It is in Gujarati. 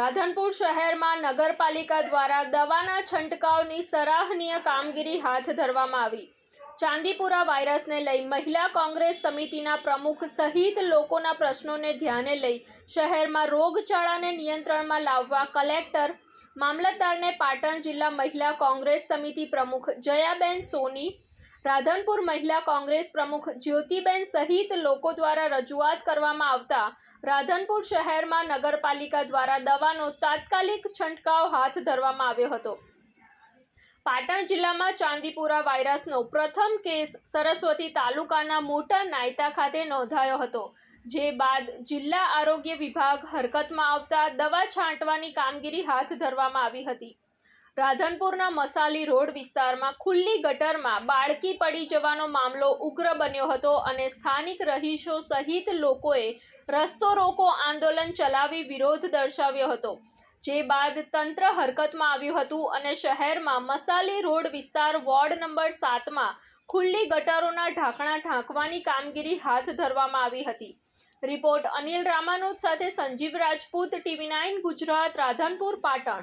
રાધનપુર શહેરમાં નગરપાલિકા દ્વારા દવાના છંટકાવની સરાહનીય કામગીરી હાથ ધરવામાં આવી. ચાંદીપુરા વાયરસને લઈ મહિલા કોંગ્રેસ સમિતિના પ્રમુખ સહિત લોકોના પ્રશ્નોને ધ્યાને લઈ શહેરમાં રોગચાળાને નિયંત્રણમાં લાવવા કલેક્ટર, મામલતદારને પાટણ જિલ્લા મહિલા કોંગ્રેસ સમિતિ પ્રમુખ જયાબેન સોની રાધનપુર મહિલા કોંગ્રેસ પ્રમુખ જ્યોતિબેન સહિત લોકો દ્વારા રજૂઆત કરવામાં આવતા રાધનપુર શહેરમાં નગરપાલિકા દ્વારા દવાનો તાત્કાલિક છંટકાવ હાથ ધરવામાં આવ્યો હતો. પાટણ જિલ્લામાં ચાંદીપુરા વાયરસનો પ્રથમ કેસ સરસ્વતી તાલુકાના મોટા નાયતા ખાતે નોંધાયો હતો, જે બાદ જિલ્લા આરોગ્ય વિભાગ હરકતમાં આવતા દવા છાંટવાની કામગીરી હાથ ધરવામાં આવી હતી. રાધનપુરના મસાલી રોડ વિસ્તારમાં ખુલ્લી ગટરમાં બાળકી પડી જવાનો મામલો ઉગ્ર બન્યો હતો અને સ્થાનિક રહીશો સહિત લોકોએ રસ્તો રોકો આંદોલન ચલાવી વિરોધ દર્શાવ્યો હતો. જે બાદ તંત્ર હરકતમાં આવ્યું હતું અને શહેરમાં મસાલી રોડ વિસ્તાર વોર્ડ નંબર સાતમાં ખુલ્લી ગટરોના ઢાંકણા ઢાંકવાની કામગીરી હાથ ધરવામાં આવી હતી. રિપોર્ટ અનિલ રામાનુજ સાથે સંજીવ રાજપૂત, ટીવી નાઇન ગુજરાત, રાધનપુર, પાટણ.